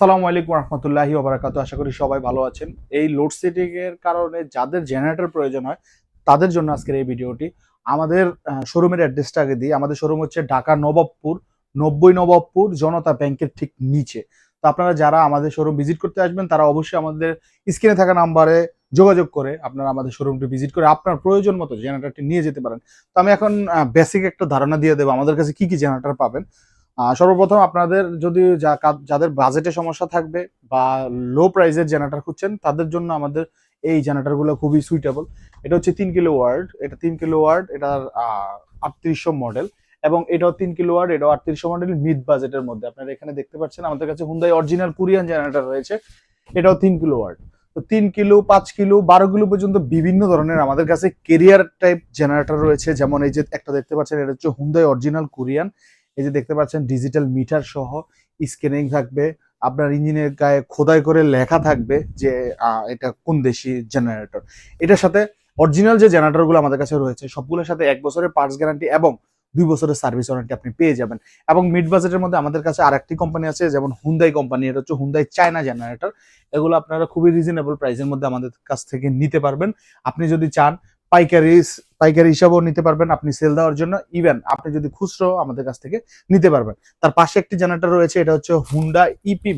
সালামু আলাইকুম রহমতুল্লাহি ওবরাকাত আশা করি সবাই ভালো আছেন। এই লোডশেডিং এর কারণে যাদের জেনারেটর প্রয়োজন হয়, তাদের জন্য আজকের এই ভিডিওটি। আমাদের শোরুমের অ্যাড্রেসটা আগে দিই। আমাদের শোরুম হচ্ছে ঢাকা নবাবপুর, নব্বই নবাবপুর, জনতা ব্যাংকের ঠিক নিচে। তো আপনারা যারা আমাদের শোরুম ভিজিট করতে আসবেন, তারা অবশ্যই আমাদের স্ক্রিনে থাকা নাম্বারে যোগাযোগ করে আপনারা আমাদের শোরুমটি ভিজিট করে আপনার প্রয়োজন মতো জেনারেটরটি নিয়ে যেতে পারেন। তো আমি এখন বেসিক একটা ধারণা দিয়ে দেবো। আমাদের কাছে কি কি জেনারেটর পাবেন? সর্বপ্রথম আপনাদের যদি যাদের বাজেটে সমস্যা থাকবে বা লো প্রাইসের জেনারেটর খুঁজছেন, তাদের জন্য আমাদের এই জেনারেটরগুলো খুবই সুইটেবল এটা হচ্ছে তিন কিলো ওয়ার্ড এটা তিন কিলো ওয়ার্ড এটার আটত্রিশশো মডেল এবং এটাও তিন কিলো ওয়ার্ড এটাও আটত্রিশশো মডেল মিড বাজেটের মধ্যে। আপনারা এখানে দেখতে পাচ্ছেন, আমাদের কাছে হুন্দাই অরিজিনাল কোরিয়ান জেনারেটর রয়েছে, এটাও তিন কিলো ওয়ার্ড তো তিন কিলো, পাঁচ কিলো, বারো কিলো পর্যন্ত বিভিন্ন ধরনের আমাদের কাছে কেরিয়ার টাইপ জেনারেটর রয়েছে। যেমন এই যে একটা দেখতে পাচ্ছেন, এটা হচ্ছে হুন্দাই অরিজিনাল কোরিয়ান এই যে দেখতে পাচ্ছেন ডিজিটাল মিটার সহ স্ক্যানিং থাকবে। আপনার ইঞ্জিনের গায়ে খোদাই করে লেখা থাকবে যে এটা কোন দেশি জেনারেটর এটার সাথে অরিজিনাল যে জেনারেটরগুলো আমাদের কাছে রয়েছে, সবগুলোর সাথে এক বছরের পার্টস গ্যারান্টি এবং দুই বছরের সার্ভিস ওয়ারেন্টি আপনি পেয়ে যাবেন। এবং মিড বাজেটের মধ্যে আমাদের কাছে আরেকটি কোম্পানি আছে, যেমন হুন্দাই কোম্পানি এটা হচ্ছে হুন্দাই চায়না জেনারেটর এগুলো আপনারা খুবই রিজনেবল প্রাইসের মধ্যে আমাদের কাছ থেকে নিতে পারবেন। আপনি যদি চান পাইকারি পাইকারি হিসাবেও নিতে পারবেন, আপনি সেল দেওয়ার জন্য। ইভেন আপনি যদি খুচরো আমাদের কাছ থেকে নিতে পারবেন। তার পাশে একটি জেনারেটর রয়েছে, এটা হচ্ছে হুন্ডা ইপি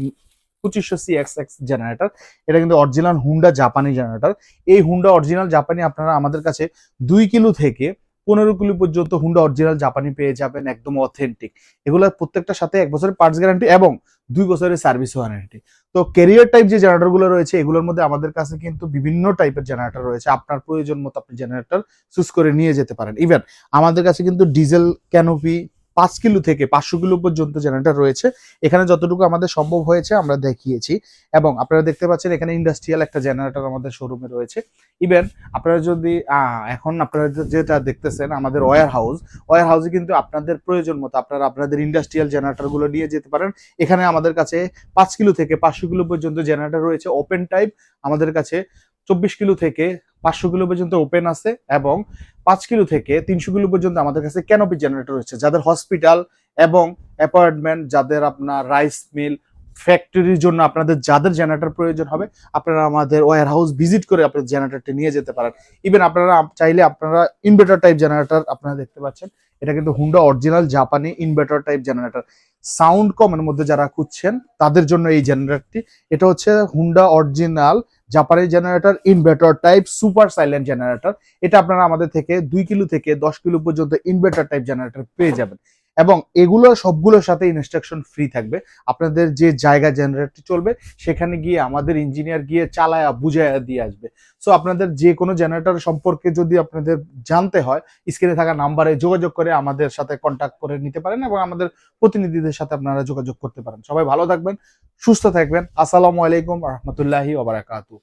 পঁচিশশো সি এক্স এক্স জেনারেটর এটা কিন্তু অরিজিনাল হুন্ডা জাপানি জেনারেটর এই হুন্ডা অরিজিনাল জাপানি আপনারা আমাদের কাছে দুই কিলো থেকে পনেরো কিলো পর্যন্ত হুন্ডা অরিজিনাল জাপানি পেয়ে যাবেন, একদম অথেন্টিক এগুলোর প্রত্যেকটার সাথে এক বছরের পার্টস গ্যারান্টি এবং দুই বছরের সার্ভিস ওয়ারেন্টি তো কেরিয়ার টাইপ যে জেনারেটরগুলো রয়েছে, এগুলোর মধ্যে আমাদের কাছে কিন্তু বিভিন্ন টাইপের জেনারেটর রয়েছে। আপনার প্রয়োজন মতো আপনি জেনারেটর চুজ করে নিয়ে যেতে পারেন। ইভেন আমাদের কাছে কিন্তু ডিজেল ক্যানোপি পাঁচ কিলো থেকে পাঁচশো কিলো পর্যন্ত জেনারেটর রয়েছে, এখানে যতটুকু আমাদের সম্ভব হয়েছে আমরা দেখিয়েছি। এবং আপনারা দেখতে পাচ্ছেন এখানে ইন্ডাস্ট্রিয়াল একটা জেনারেটর আমাদের শোরুমে রয়েছে। ইভেন আপনারা যদি এখন আপনারা যেটা দেখতেছেন আমাদের ওয়ার হাউস ওয়ার হাউসে কিন্তু আপনাদের প্রয়োজন মতো আপনারা আপনাদের ইন্ডাস্ট্রিয়াল জেনারেটরগুলো নিয়ে যেতে পারেন। এখানে আমাদের কাছে পাঁচ কিলো থেকে পাঁচশো কিলো পর্যন্ত জেনারেটর রয়েছে ওপেন টাইপ আমাদের কাছে চব্বিশ কিলো থেকে পাঁচশো কিলো পর্যন্ত ওপেন আছে এবং পাঁচ কিলো থেকে তিনশো কিলো পর্যন্ত আমাদের কাছে ক্যানোপি জেনারেটর রয়েছে, যাদের হসপিটাল এবং অ্যাপার্টমেন্ট যাদের আপনার রাইস মিল ফ্যাক্টরির জন্য আপনাদের যাদের জেনারেটর প্রয়োজন হবে, আপনারা আমাদের ওয়ার হাউস ভিজিট করে আপনার জেনারেটরটি নিয়ে যেতে পারেন। ইভেন আপনারা চাইলে আপনারা ইনভার্টার টাইপ জেনারেটর আপনারা দেখতে পাচ্ছেন, এটা কিন্তু হুন্ডা অরিজিনাল জাপানি ইনভার্টার টাইপ জেনারেটর সাউন্ড কমের মধ্যে যারা খুঁজছেন, তাদের জন্য এই জেনারেটরটি এটা হচ্ছে হুন্ডা অরিজিনাল জাপানি generator inverter type super silent generator এটা আপনারা আমাদের থেকে দুই কিলো থেকে দশ কিলো পর্যন্ত ইনভার্টার টাইপ জেনারেটর পেয়ে যাবেন। এবং এগুলো সবগুলোর সাথে ইনস্ট্রাকশন ফ্রি থাকবে। আপনাদের যে জায়গা জেনারেটর চলবে, সেখানে গিয়ে আমাদের ইঞ্জিনিয়ার গিয়ে চালায়া, বুঝায়া দিয়ে আসবে। সো আপনাদের যে কোনো জেনারেটর সম্পর্কে যদি আপনাদের জানতে হয় স্ক্রিনে থাকা নাম্বারে যোগাযোগ করে আমাদের সাথে কন্ট্যাক্ট করে নিতে পারেন এবং আমাদের প্রতিনিধিদের সাথে আপনারা যোগাযোগ করতে পারেন। সবাই ভালো থাকবেন, সুস্থ থাকবেন। আসসালামু আলাইকুম, রহমতুল্লাহি ওবারাকাতু